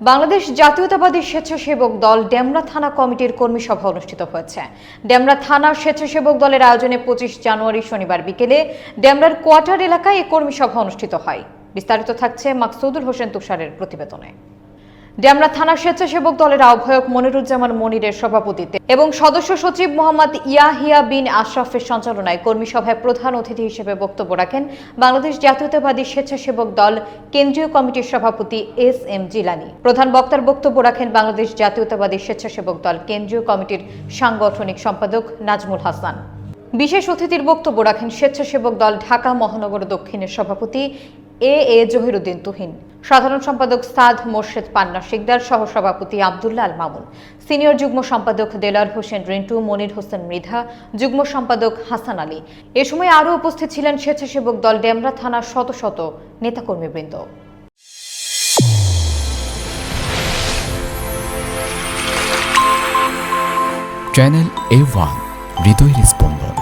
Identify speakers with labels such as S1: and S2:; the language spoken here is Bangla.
S1: বাংলাদেশ জাতীয়তাবাদী স্বেচ্ছাসেবক দল ডেমরা থানা কমিটির কর্মী সভা অনুষ্ঠিত হয়েছে। ডেমরা থানা স্বেচ্ছাসেবক দলের আয়োজনে পঁচিশ জানুয়ারি শনিবার বিকেলে ডেমরার কোয়ার্টার এলাকায় এই কর্মী সভা অনুষ্ঠিত হয়। বিস্তারিত থাকছে মাকসুদুল হোসেন তুষারের প্রতিবেদনে। ডেমরা থানা স্বেচ্ছাসেবক দলের আহ্বায়ক মনিরুজ্জামান মনিরের সভাপতিত্বে এবং সদস্য সচিব মোহাম্মদ ইয়াহিয়া বিন আশরাফের সঞ্চালনায় কর্মী সভায় প্রধান অতিথি হিসেবে বক্তব্য রাখেন বাংলাদেশ জাতীয়তাবাদী স্বেচ্ছাসেবক দল কেন্দ্রীয় কমিটির সভাপতি এস এম জিলানি। প্রধান বক্তার বক্তব্য রাখেন বাংলাদেশ জাতীয়তাবাদী স্বেচ্ছাসেবক দল কেন্দ্রীয় কমিটির সাংগঠনিক সম্পাদক নাজমুল হাসান। বিশেষ অতিথির বক্তব্য রাখেন স্বেচ্ছাসেবক দল ঢাকা মহানগর দক্ষিণের সভাপতি এ. এ. জহিরুদ্দিন তুহিন, সাধারণ সম্পাদক সাদ মোর্শেদ পান্না শিকদার সহ সভাপতি আবদুল্লাহ আল মামুন, সিনিয়র যুগ্ম সম্পাদক দেলার হোসেন রিন্টু, মনির হোসেন মৃধা, যুগ্ম সম্পাদক হাসান আলী। এ সময় আরও উপস্থিত ছিলেন স্বেচ্ছাসেবক দল ডেমরা থানার শত শত নেতাকর্মীবৃন্দ।
S2: চ্যানেল এ ওয়ান, হৃদয়ের স্পন্দন।